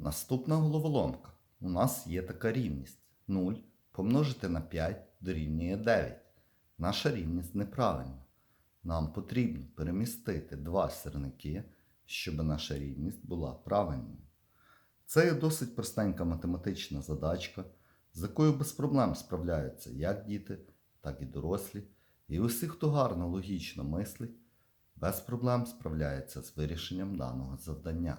Наступна головоломка. У нас є така рівність. 0 помножити на 5 дорівнює 9. Наша рівність неправильна. Нам потрібно перемістити два сірники, щоб наша рівність була правильною. Це є досить простенька математична задачка, з якою без проблем справляються як діти, так і дорослі. І усі, хто гарно логічно мислить, без проблем справляється з вирішенням даного завдання.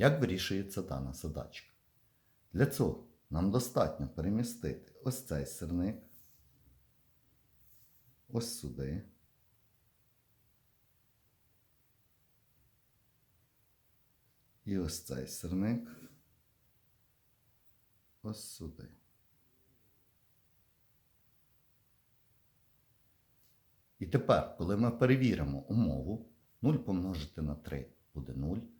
Як вирішується дана задачка? Для цього нам достатньо перемістити ось цей сирник, ось сюди. І ось цей сирник ось сюди. І тепер, коли ми перевіримо умову, 0 помножити на 3 буде 0, 0 дорівнює 0.